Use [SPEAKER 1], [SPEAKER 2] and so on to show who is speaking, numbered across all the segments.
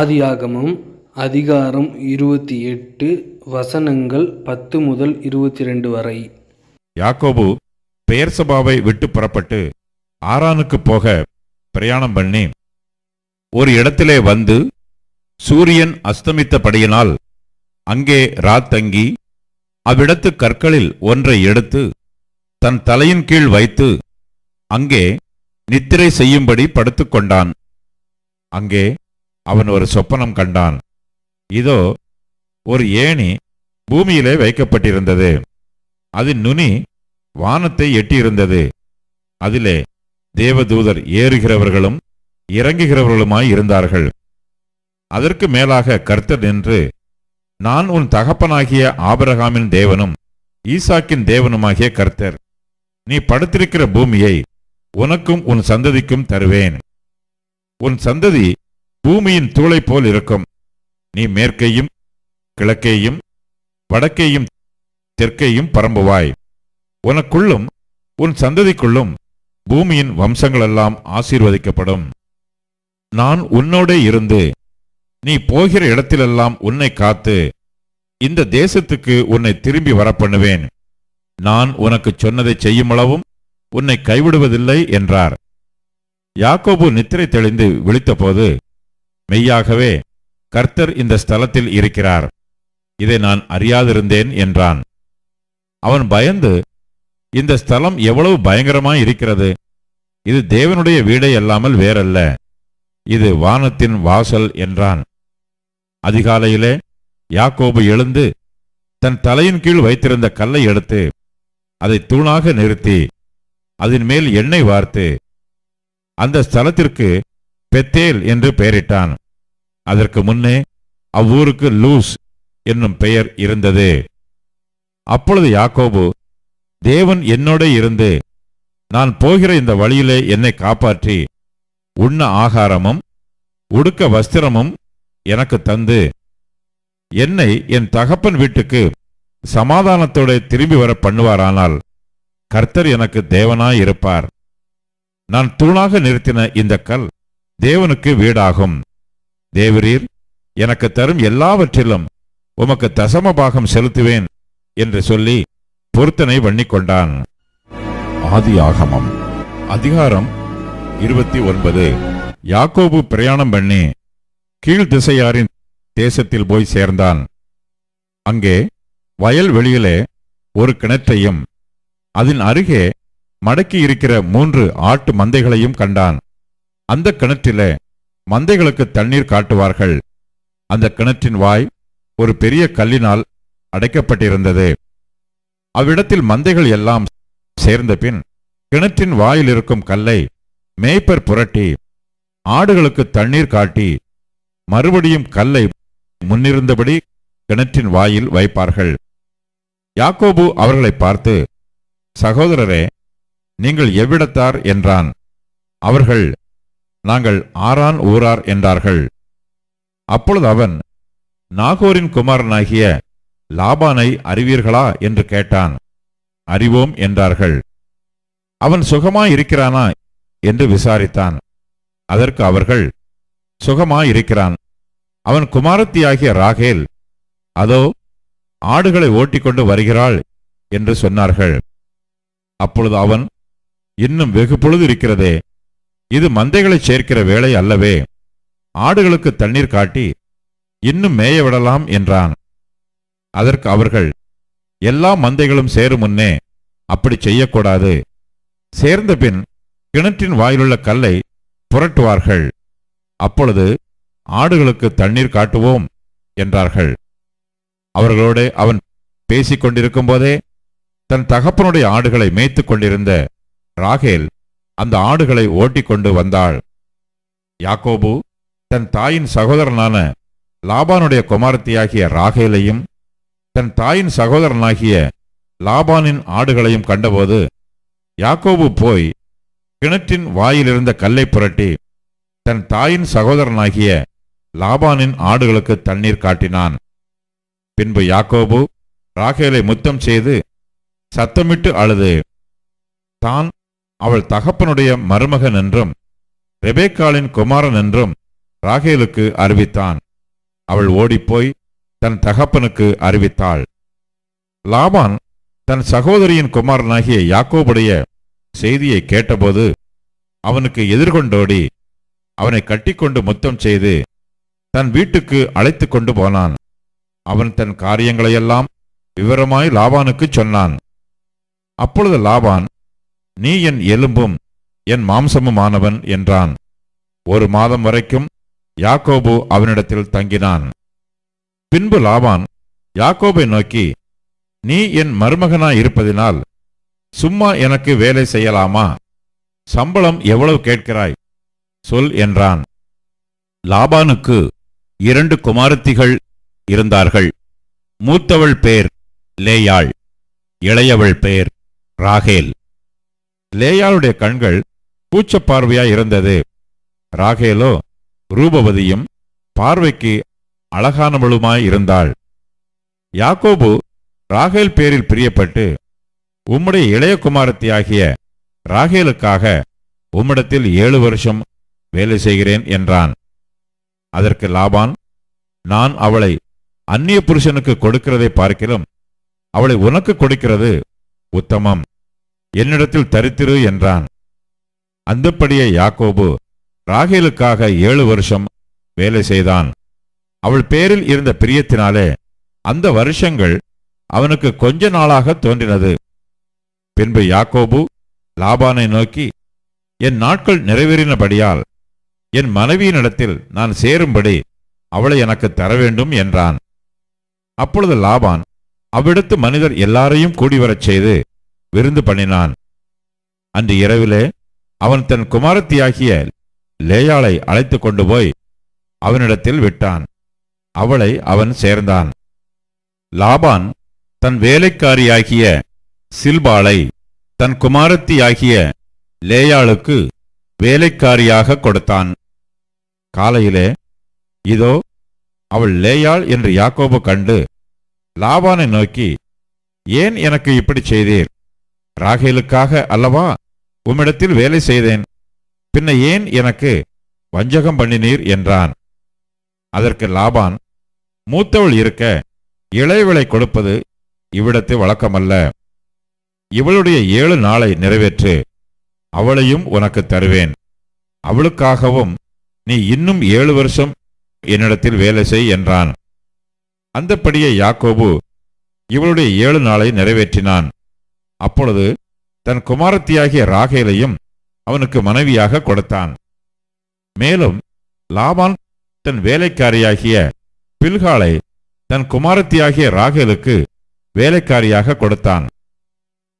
[SPEAKER 1] ஆதியாகமம் அதிகாரம் இருபத்தி எட்டு வசனங்கள் பத்து முதல் இருபத்தி ரெண்டு வரை.
[SPEAKER 2] யாக்கோபு பெயர்சபாவை விட்டு புறப்பட்டு ஆரானுக்கு போக பிரயாணம் பண்ணி ஒரு இடத்திலே வந்து சூரியன் அஸ்தமித்தபடியினால் அங்கே ராத்தங்கி அவ்விடத்து கற்களில் ஒன்றை எடுத்து தன் தலையின் கீழ் வைத்து அங்கே நித்திரை செய்யும்படி படுத்துக்கொண்டான். அங்கே அவன் ஒரு சொப்பனம் கண்டான். இதோ ஒரு ஏணி பூமியிலே வைக்கப்பட்டிருந்தது. அதன் நுனி வானத்தை எட்டியிருந்தது. அதிலே தேவதூதர் ஏறுகிறவர்களும் இறங்குகிறவர்களுமாய் இருந்தார்கள். அதற்கு மேலாக கர்த்தர் நின்று நான் உன் தகப்பனாகிய ஆபரகாமின் தேவனும் ஈசாக்கின் தேவனுமாகிய கர்த்தர். நீ படுத்திருக்கிற பூமியை உனக்கும் உன் சந்ததிக்கும் தருவேன். உன் சந்ததி பூமியின் தூளைப் போல் இருக்கும். நீ மேற்கையும் கிழக்கேயும் வடக்கேயும் தெற்கேயும் பரம்புவாய். உனக்குள்ளும் உன் சந்ததிக்குள்ளும் பூமியின் வம்சங்களெல்லாம் ஆசீர்வதிக்கப்படும். நான் உன்னோடே இருந்து நீ போகிற இடத்திலெல்லாம் உன்னை காத்து இந்த தேசத்துக்கு உன்னை திரும்பி வரப்பண்ணுவேன். நான் உனக்கு சொன்னதை செய்யுமளவும் உன்னை கைவிடுவதில்லை என்றார். யாக்கோபு நித்திரை தெளிந்து விழித்தபோது மெய்யாகவே கர்த்தர் இந்த ஸ்தலத்தில் இருக்கிறார். இதை நான் அறியாதிருந்தேன் என்றான். அவன் பயந்து இந்த ஸ்தலம் எவ்வளவு பயங்கரமாய் இருக்கிறது? இது தேவனுடைய வீடே அல்லாமல் வேறல்ல. இது வானத்தின் வாசல் என்றான். அதிகாலையிலே யாக்கோபு எழுந்து தன் தலையின் கீழ் வைத்திருந்த கல்லை எடுத்து அதை தூணாக நிறுத்தி அதன் மேல் எண்ணெய் வார்த்து அந்த ஸ்தலத்திற்கு பெத்தேல் என்று பெயரிட்டான். அதற்கு முன்னே அவ்வூருக்கு லூஸ் என்னும் பெயர் இருந்தது. அப்பொழுது யாக்கோபு தேவன் என்னோட இருந்து நான் போகிற இந்த வழியிலே என்னை காப்பாற்றி உண்ண ஆகாரமும் உடுக்க வஸ்திரமும் எனக்கு தந்து என்னை என் தகப்பன் வீட்டுக்கு சமாதானத்தோட திரும்பி வர பண்ணுவாரானால் கர்த்தர் எனக்கு தேவனாய் இருப்பார் நான் தூணாக நிறுத்தின இந்த கல் தேவனுக்கு வீடாகும். தேவரீர் எனக்கு தரும் எல்லாவற்றிலும் உமக்கு தசம பாகம் செலுத்துவேன் என்று சொல்லி பொருத்தனை பண்ணிக்கொண்டான். ஆதி ஆகமம் அதிகாரம் இருபத்தி ஒன்பது. யாக்கோபு பிரயாணம் பண்ணி கீழ் திசையாரின் தேசத்தில் போய் சேர்ந்தான். அங்கே வயல் வெளியிலே ஒரு கிணற்றையும் அதன் அருகே மடக்கி இருக்கிற மூன்று ஆட்டு மந்தைகளையும் கண்டான். அந்த கிணற்றிலே மந்தைகளுக்கு தண்ணீர் காட்டுவார்கள். அந்த கிணற்றின் வாய் ஒரு பெரிய கல்லினால் அடைக்கப்பட்டிருந்தது. அவ்விடத்தில் மந்தைகள் எல்லாம் சேர்ந்த பின் கிணற்றின் வாயில் இருக்கும் கல்லை மேய்ப்பர் புரட்டி ஆடுகளுக்கு தண்ணீர் காட்டி மறுபடியும் கல்லை முன்னிருந்தபடி கிணற்றின் வாயில் வைப்பார்கள். யாக்கோபு அவர்களை பார்த்து சகோதரரே நீங்கள் எவ்விடத்தார்? என்றான். அவர்கள் நாங்கள் ஆரான் ஊரார் என்றார்கள். அப்பொழுது அவன் நாகோரின் குமாரனாகிய லாபானை அறிவீர்களா என்று கேட்டான். அறிவோம் என்றார்கள். அவன் சுகமாயிருக்கிறானா என்று விசாரித்தான். அதற்கு அவர்கள் சுகமாயிருக்கிறான். அவன் குமாரத்தியாகிய ராகேல் அதோ ஆடுகளை ஓட்டிக்கொண்டு வருகிறாள் என்று சொன்னார்கள். அப்பொழுது அவன் இன்னும் வெகு பொழுது இருக்கிறதே இது மந்தைகளைச் சேர்க்கிற வேலை அல்லவே. ஆடுகளுக்கு தண்ணீர் காட்டி இன்னும் மேய விடலாம் என்றான். அதற்கு அவர்கள் எல்லா மந்தைகளும் சேரும் முன்னே அப்படி செய்யக்கூடாது. சேர்ந்த பின் கிணற்றின் வாயிலுள்ள கல்லை புரட்டுவார்கள். அப்பொழுது ஆடுகளுக்கு தண்ணீர் காட்டுவோம் என்றார்கள். அவர்களோடு அவன் பேசிக் கொண்டிருக்கும் போதே தன் தகப்பனுடைய ஆடுகளை மேய்த்துக் கொண்டிருந்த ராகேல் அந்த ஆடுகளை ஓட்டிக்கொண்டு வந்தாள். யாக்கோபு தன் தாயின் சகோதரனான லாபானுடைய குமாரத்தியாகிய ராகேலையும் தன் தாயின் சகோதரனாகிய லாபானின் ஆடுகளையும் கண்டபோது யாக்கோபு போய் கிணற்றின் வாயிலிருந்த கல்லை புரட்டி தன் தாயின் சகோதரனாகிய லாபானின் ஆடுகளுக்கு தண்ணீர் காட்டினான். பின்பு யாக்கோபு ராகேலை முத்தம் செய்து சத்தமிட்டு அழுது தான் அவள் தகப்பனுடைய மருமகன் என்றும் ரெபேக்காலின் குமாரன் என்றும் ராகேலுக்கு அறிவித்தான். அவள் ஓடிப்போய் தன் தகப்பனுக்கு அறிவித்தாள். லாபான் தன் சகோதரியின் குமாரனாகிய யாக்கோபுடைய செய்தியை கேட்டபோது அவனுக்கு எதிர்கொண்டோடி அவனை கட்டிக்கொண்டு முத்தம் செய்து தன் வீட்டுக்கு அழைத்து கொண்டு போனான். அவன் தன் காரியங்களையெல்லாம் விவரமாய் லாபானுக்கு சொன்னான். அப்பொழுது லாபான் நீ என் எலும்பும் என் மாம்சமுமானவன் என்றான். ஒரு மாதம் வரைக்கும் யாக்கோபு அவனிடத்தில் தங்கினான். பின்பு லாபான் யாக்கோபை நோக்கி நீ என் மருமகனாய் இருப்பதினால் சும்மா எனக்கு வேலை செய்யலாமா? சம்பளம் எவ்வளவு கேட்கிறாய்? சொல் என்றான். லாபானுக்கு இரண்டு குமாரத்திகள் இருந்தார்கள். மூத்தவள் பேர் லேயாள் இளையவள் பேர் ராகேல். லேயாளுடைய கண்கள் கூச்சப் பார்வையாய் இருந்தது. ராகேலோ ரூபவதியும் பார்வைக்கு அழகானவளுமாய் இருந்தாள். யாக்கோபு ராகேல் பேரில் பிரியப்பட்டு உம்முடைய இளைய குமாரத்தியாகிய ராகேலுக்காக உம்மிடத்தில் ஏழு வருஷம் வேலை செய்கிறேன் என்றான். அதற்கு லாபான் நான் அவளை அந்நிய புருஷனுக்கு கொடுக்கிறதை பார்க்கிலும் அவளை உனக்கு கொடுக்கிறது உத்தமம். என்னிடத்தில் தரித்திரு என்றான். அந்தப்படியே யாக்கோபு ராகேலுக்காக ஏழு வருஷம் வேலை செய்தான். அவள் பேரில் இருந்த பிரியத்தினாலே அந்த வருஷங்கள் அவனுக்கு கொஞ்ச நாளாக தோன்றினது. பின்பு யாக்கோபு லாபானை நோக்கி என் நாட்கள் நிறைவேறினபடியால் என் மனைவியினிடத்தில் நான் சேரும்படி அவளை எனக்கு தர வேண்டும் என்றான். அப்பொழுது லாபான் அவ்விடத்து மனிதர் எல்லாரையும் கூடிவரச் செய்து விருந்து பண்ணினான். அன்று இரவிலே அவன் தன் குமாரத்தியாகிய லேயாளை அழைத்து கொண்டு போய் அவனிடத்தில் விட்டான். அவளை அவன் சேர்ந்தான். லாபான் தன் வேலைக்காரியாகிய சில்பாளை தன் குமாரத்தியாகிய லேயாளுக்கு வேலைக்காரியாக கொடுத்தான். காலையிலே இதோ அவள் லேயாள் என்று யாக்கோபு கண்டு லாபானை நோக்கி ஏன் எனக்கு இப்படி செய்தீர்? ராகேலுக்காக அல்லவா உம்மிடத்தில் வேலை செய்தேன். பின்ன ஏன் எனக்கு வஞ்சகம் பண்ணினீர் என்றான். அதற்கு லாபான் மூத்தவள் இருக்க இளையவளை கொடுப்பது இவ்விடத்து வழக்கமல்ல. இவளுடைய ஏழு நாளை நிறைவேற்று. அவளையும் உனக்கு தருவேன். அவளுக்காகவும் நீ இன்னும் ஏழு வருஷம் என்னிடத்தில் வேலை செய் என்றான். அந்தப்படியே யாக்கோபு இவளுடைய ஏழு நாளை நிறைவேற்றினான். அப்பொழுது தன் குமாரத்தியாகிய ராகேலையும் அவனுக்கு மனைவியாக கொடுத்தான். மேலும் லாபான் தன் வேலைக்காரியாகிய பில்காலை தன் குமாரத்தியாகிய ராகேலுக்கு வேலைக்காரியாக கொடுத்தான்.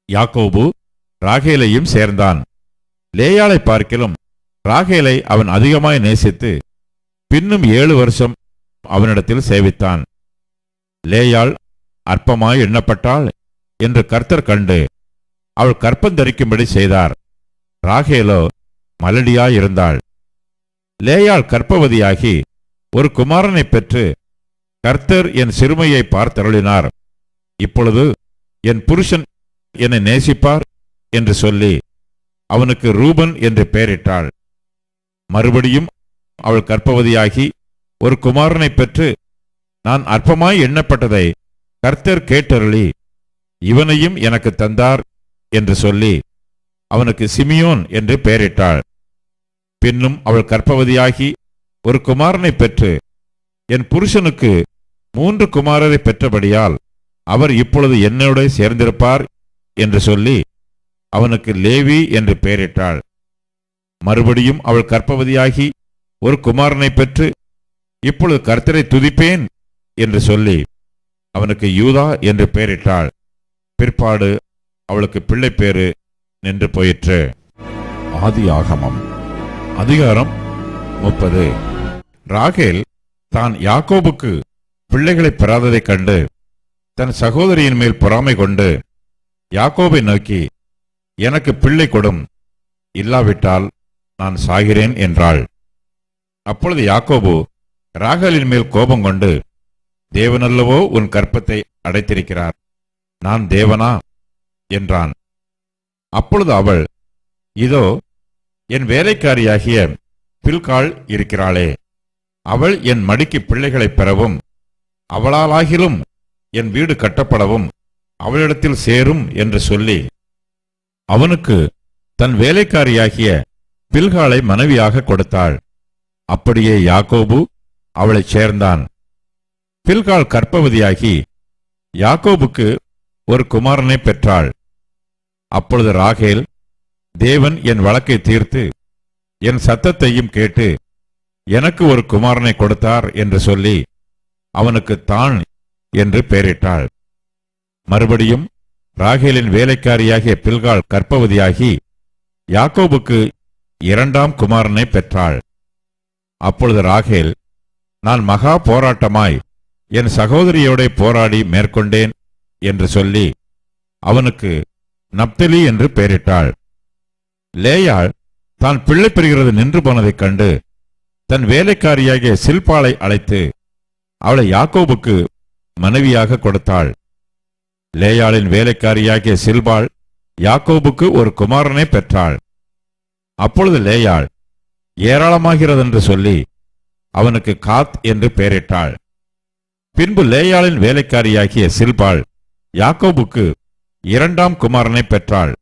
[SPEAKER 2] யாக்கோபு ராகேலையும் சேர்ந்தான். லேயாளை பார்க்கிலும் ராகேலை அவன் அதிகமாய் நேசித்து பின்னும் ஏழு வருஷம் அவனிடத்தில் சேவித்தான். லேயாள் அற்பமாய் எண்ணப்பட்டாள். என்று கர்த்தர் கண்டு அவள் கற்பந்தரிக்கும்படி செய்தார். ராகேலோ மலடியாயிருந்தாள். லேயாள் கற்பவதியாகி ஒரு குமாரனைப் பெற்று கர்த்தர் என் சிறுமையை பார்த்தருளினார். இப்பொழுது என் புருஷன் என்னை நேசிப்பார் என்று சொல்லி அவனுக்கு ரூபன் என்று பெயரிட்டாள். மறுபடியும் அவள் கற்பவதியாகி ஒரு குமாரனைப் பெற்று நான் அற்பமாய் எண்ணப்பட்டதை கர்த்தர் கேட்டருளி இவனையும் எனக்கு தந்தார் என்று சொல்லி அவனுக்கு சிமியோன் என்று பெயரிட்டாள். பின்னும் அவள் கற்பவதியாகி ஒரு குமாரனைப் பெற்று என் புருஷனுக்கு மூன்று குமாரரை பெற்றபடியால் அவர் இப்பொழுது என்னோட சேர்ந்திருப்பார் என்று சொல்லி அவனுக்கு லேவி என்று பெயரிட்டாள். மறுபடியும் அவள் கற்பவதியாகி ஒரு குமாரனை பெற்று இப்பொழுது கர்த்தரை துதிப்பேன் என்று சொல்லி அவனுக்கு யூதா என்று பெயரிட்டாள். பிற்பாடு அவளுக்கு பிள்ளை பேரு நின்று போயிற்று. ஆதி ஆகமம் அதிகாரம் முப்பது. ராகேல் தான் யாக்கோபுக்கு பிள்ளைகளை பெறாததைக் கண்டு தன் சகோதரியின் மேல் பொறாமை கொண்டு யாக்கோபை நோக்கி எனக்கு பிள்ளை கொடும் இல்லாவிட்டால் நான் சாகிறேன் என்றாள். அப்பொழுது யாக்கோபு ராகலின் மேல் கோபம் கொண்டு தேவனல்லவோ உன் கற்பத்தை அடைத்திருக்கிறார். நான் தேவனா? என்றான். அப்பொழுது அவள் இதோ என் வேலைக்காரியாகிய பில்காள் இருக்கிறாளே. அவள் என் மடிக்கு பிள்ளைகளைப் பெறவும் அவளாலாகிலும் என் வீடு கட்டப்படவும் அவளிடத்தில் சேரும் என்று சொல்லி அவனுக்கு தன் வேலைக்காரியாகிய பில்காளை மனைவியாக கொடுத்தாள். அப்படியே யாக்கோபு அவளைச் சேர்ந்தான். பில்கால் கற்பவதியாகி யாக்கோபுக்கு ஒரு குமாரனை பெற்றாள். அப்பொழுது ராகேல் தேவன் என் வழக்கை தீர்த்து என் சத்தத்தையும் கேட்டு எனக்கு ஒரு குமாரனை கொடுத்தார் என்று சொல்லி அவனுக்கு தான் என்று பெயரிட்டாள். மறுபடியும் ராகேலின் வேலைக்காரியாகிய பில்கால் கற்பவதியாகி யாக்கோபுக்கு இரண்டாம் குமாரனை பெற்றாள். அப்பொழுது ராகேல் நான் மகா போராட்டமாய் என் சகோதரியோட போராடி மேற்கொண்டேன். என்று சொல்லி அவனுக்கு நப்தலி என்று பெயரிட்டாள். லேயாள் தான் பிள்ளை பெறுகிறது நின்று போனதைக் கண்டு தன் வேலைக்காரியாகிய சில்பாளை அழைத்து அவளை யாக்கோபுக்கு மனைவியாக கொடுத்தாள். லேயாளின் வேலைக்காரியாகிய சில்பாள் யாக்கோபுக்கு ஒரு குமாரனை பெற்றாள். அப்பொழுது லேயாள் ஏராளமாகிறதென்று சொல்லி அவனுக்கு காத் என்று பெயரிட்டாள். பின்பு லேயாளின் வேலைக்காரியாகிய சில்பாள் யாக்கோபுக்கு இரண்டாம் குமாரனை பெற்றாள்.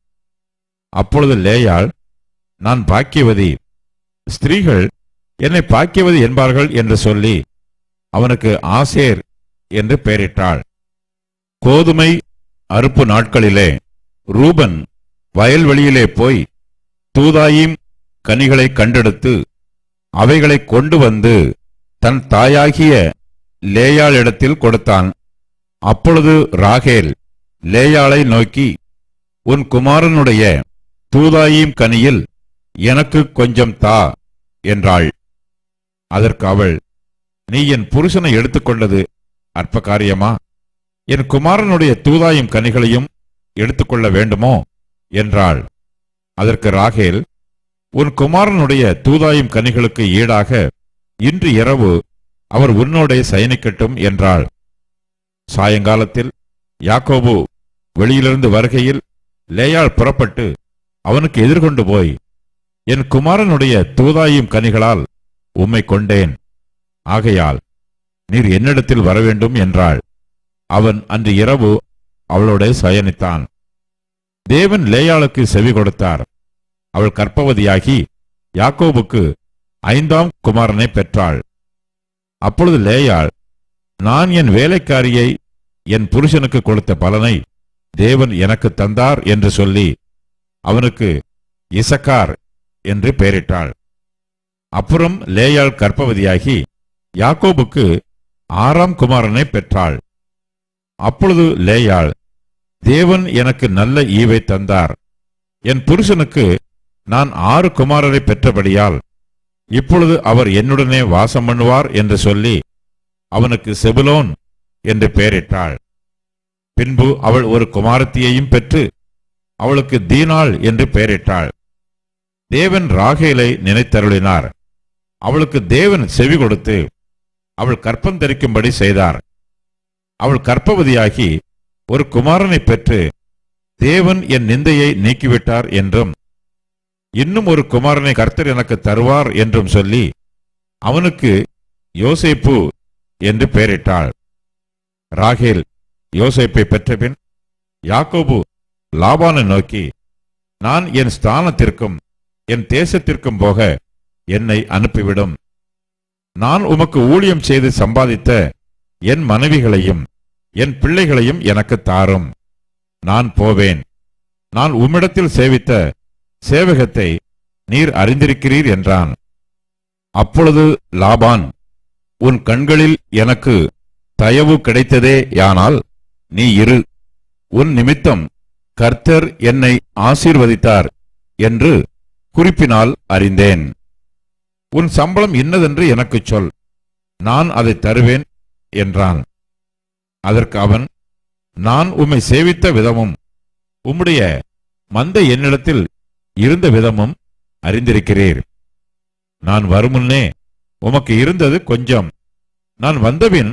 [SPEAKER 2] அப்பொழுது லேயாள் நான் பாக்கியவதி. ஸ்திரீகள் என்னை பாக்கியவதி என்பார்கள் என்று சொல்லி அவனுக்கு ஆசேர் என்று பெயரிட்டாள். கோதுமை அறுப்பு நாட்களிலே ரூபன் வயல்வெளியிலே போய் தூதாயும் கனிகளை கண்டெடுத்து அவைகளை கொண்டு வந்து தன் தாயாகிய லேயாளிடத்தில் கொடுத்தான். அப்பொழுது ராகேல் லேயாளை நோக்கி உன் குமாரனுடைய தூதாயீம் கனியில் எனக்கு கொஞ்சம் தா என்றாள். அதற்கு அவள் நீ என் புருஷனை எடுத்துக்கொண்டது அற்ப காரியமா என் குமாரனுடைய தூதாயும் கனிகளையும் எடுத்துக்கொள்ள வேண்டுமோ? என்றாள். அதற்கு ராகேல் உன் குமாரனுடைய தூதாயும் கனிகளுக்கு ஈடாக இன்று இரவு அவர் உன்னோடே சயனிக்கட்டும் என்றாள். சாயங்காலத்தில் யாக்கோபு வெளியிலிருந்து வருகையில் லேயாள் புறப்பட்டு அவனுக்கு எதிர்கொண்டு போய் என் குமாரனுடைய தூதாயும் கனிகளால் உம்மை கொண்டேன். ஆகையால் நீர் என்னிடத்தில் வரவேண்டும் என்றாள். அவன் அன்று இரவு அவளோட சயனித்தான். தேவன் லேயாளுக்கு செவி கொடுத்தார். அவள் கற்பவதியாகி யாக்கோபுக்கு ஐந்தாம் குமாரனை பெற்றாள். அப்பொழுது லேயாள் நான் என் வேலைக்காரியை என் புருஷனுக்கு கொடுத்த பலனை தேவன் எனக்கு தந்தார் என்று சொல்லி அவனுக்கு இசக்கார் என்று பெயரிட்டாள். அப்புறம் லேயாள் கற்பவதியாகி யாக்கோபுக்கு ஆறாம் குமாரனை பெற்றாள். அப்பொழுது லேயாள் தேவன் எனக்கு நல்ல ஈவை தந்தார். என் புருஷனுக்கு நான் ஆறு குமாரரை பெற்றபடியால் இப்பொழுது அவர் என்னுடனே வாசம் பண்ணுவார் என்று சொல்லி அவனுக்கு செபுலோன் என்று பெயரிட்டாள். பின்பு அவள் ஒரு குமாரத்தியையும் பெற்று அவளுக்கு தீனாள் என்று பெயரிட்டாள். தேவன் ராகேலை நினைத்தருளினார். அவளுக்கு தேவன் செவி கொடுத்து அவள் கற்பம் தரிக்கும்படி செய்தார். அவள் கற்பவதியாகி ஒரு குமாரனை பெற்று தேவன் என் நிந்தையை நீக்கிவிட்டார் என்றும் இன்னும் ஒரு குமாரனை கர்த்தர் எனக்கு தருவார் என்றும் சொல்லி அவனுக்கு யோசேப்பு என்று பெயரிட்டாள். ராகேல் யோசேப்பை பெற்றபின் யாக்கோபு லாபானை நோக்கி நான் என் ஸ்தானத்திற்கும் என் தேசத்திற்கும் போக என்னை அனுப்பிவிடும். நான் உமக்கு ஊழியம் செய்து சம்பாதித்த என் மனைவிகளையும் என் பிள்ளைகளையும் எனக்கு தாரும். நான் போவேன். நான் உம்மிடத்தில் சேவித்த சேவகத்தை நீர் அறிந்திருக்கிறீர் என்றான். அப்பொழுது லாபான் உன் கண்களில் எனக்கு தயவு கிடைத்ததே யானால் நீ இரு. உன் நிமித்தம் கர்த்தர் என்னை ஆசீர்வதித்தார் என்று குறிப்பினால் அறிந்தேன். உன் சம்பளம் இன்னதென்று எனக்குச் சொல். நான் அதை தருவேன் என்றான். அதற்கு அவன் நான் உம்மை சேவித்த விதமும் உம்முடைய மந்தை என்னிடத்தில் இருந்த விதமும் அறிந்திருக்கிறீர். நான் வருமுன்னே உமக்கு இருந்தது கொஞ்சம். நான் வந்தபின்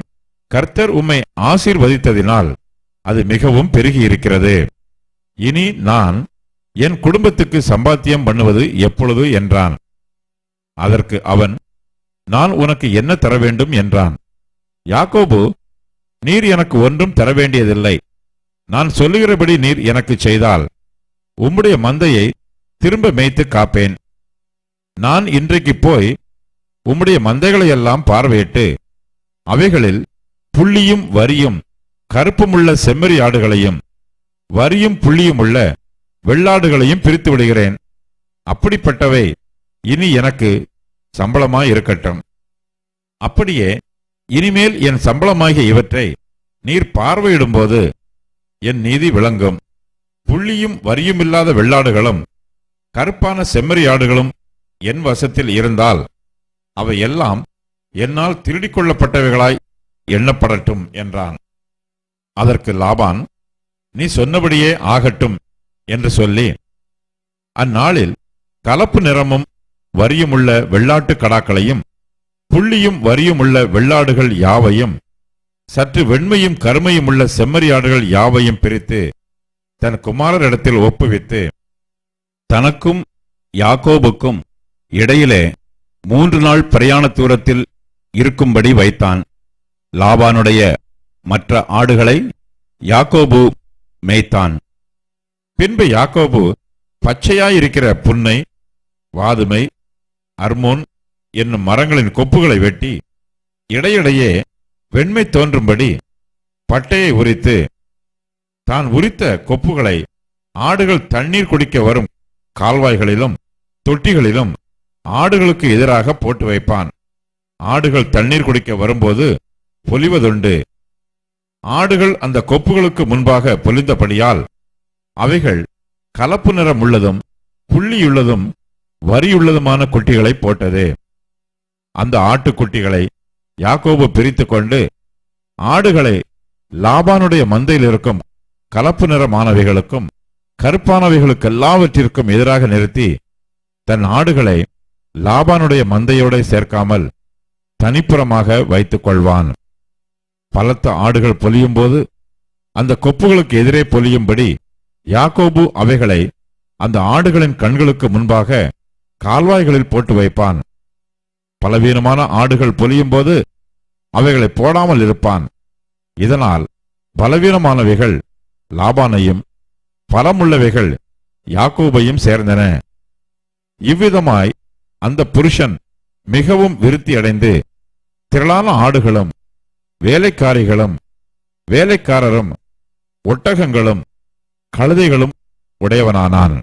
[SPEAKER 2] கர்த்தர் உம்மை ஆசீர்வதித்ததினால் அது மிகவும் பெருகியிருக்கிறது. இனி நான் என் குடும்பத்துக்கு சம்பாத்தியம் பண்ணுவது எப்பொழுது என்றான். அதற்கு அவன் நான் உனக்கு என்ன தர வேண்டும் என்றான். யாக்கோபு நீர் எனக்கு ஒன்றும் தர வேண்டியதில்லை நான் சொல்லுகிறபடி நீர் எனக்கு செய்தால் உம்முடைய மந்தையை திரும்ப மேய்த்து காப்பேன். நான் இன்றைக்கு போய் உம்முடைய மந்தைகளையெல்லாம் பார்வையிட்டு அவைகளில் புள்ளியும் வரியும் கருப்புமுள்ள செம்மறி ஆடுகளையும் வரியும் புள்ளியும் உள்ள வெள்ளாடுகளையும் பிரித்து விடுகிறேன். அப்படிப்பட்டவை இனி எனக்கு சம்பளமாய் இருக்கட்டும். அப்படியே இனிமேல் என் சம்பளமாகிய இவற்றை நீர் பார்வையிடும்போது என் நீதி விளங்கும். புள்ளியும் வரியுமில்லாத வெள்ளாடுகளும் கருப்பான செம்மறி ஆடுகளும் என் வசத்தில் இருந்தால் அவை எல்லாம் என்னால் திருடிக் கொள்ளப்பட்டவைகளாய் எண்ணப்படட்டும் என்றான். அதற்கு லாபான் நீ சொன்னபடியே ஆகட்டும் என்று சொல்லி அந்நாளில் கலப்பு நிறமும் வரியுமுள்ள வெள்ளாட்டுக் கடாக்களையும் புள்ளியும் வரியுமுள்ள வெள்ளாடுகள் யாவையும் சற்று வெண்மையும் கருமையும் உள்ள செம்மறியாடுகள் யாவையும் பிரித்து தன் குமாரரிடத்தில் ஒப்புவித்து தனக்கும் யாக்கோபுக்கும் இடையிலே மூன்று நாள் பிரயாண தூரத்தில் இருக்கும்படி வைத்தான். லாபானுடைய மற்ற ஆடுகளை யாக்கோபு மேய்த்தான். பின்பு யாக்கோபு பச்சையாயிருக்கிற புன்னை வாதுமை அர்மோன் என்னும் மரங்களின் கொப்புகளை வெட்டி இடையிடையே வெண்மை தோன்றும்படி பட்டையை உரித்து தான் உரித்த கொப்புகளை ஆடுகள் தண்ணீர் குடிக்க வரும் கால்வாய்களிலும் தொட்டிகளிலும் ஆடுகளுக்கு எதிராக போட்டு வைப்பான். ஆடுகள் தண்ணீர் குடிக்க வரும்போது பொலிவதுண்டு. ஆடுகள் அந்த கொப்புகளுக்கு முன்பாக பொலிந்தபடியால் அவைகள் கலப்பு நிறம் உள்ளதும் புள்ளியுள்ளதும் வரியுள்ளதுமான குட்டிகளை போட்டது. அந்த ஆட்டுக்குட்டிகளை யாக்கோபு பிரித்து கொண்டு ஆடுகளை லாபானுடைய மந்தையில் இருக்கும் கலப்பு நிறமானவைகளுக்கும் கருப்பானவைகளுக்கெல்லாவற்றிற்கும் எதிராக நிறுத்தி தன் ஆடுகளை லாபானுடைய மந்தையோட சேர்க்காமல் தனிப்புறமாக வைத்துக் கொள்வான் பலத்த ஆடுகள் பொலியும் போது அந்த கொப்புகளுக்கு எதிரே பொலியும்படி யாக்கோபு அவைகளை அந்த ஆடுகளின் கண்களுக்கு முன்பாக கால்வாய்களில் போட்டு வைப்பான். பலவீனமான ஆடுகள் பொலியும் போது அவைகளை போடாமல் இருப்பான். இதனால் பலவீனமானவைகள் லாபானையும் பலமுள்ளவைகள் யாக்கோபையும் சேர்ந்தன. இவ்விதமாய் அந்த புருஷன் மிகவும் விருத்தியடைந்து திரளான ஆடுகளும் வேலைக்காரிகளும் வேலைக்காரரும் ஒட்டகங்களும் கழுதைகளும் உடையவனானான்.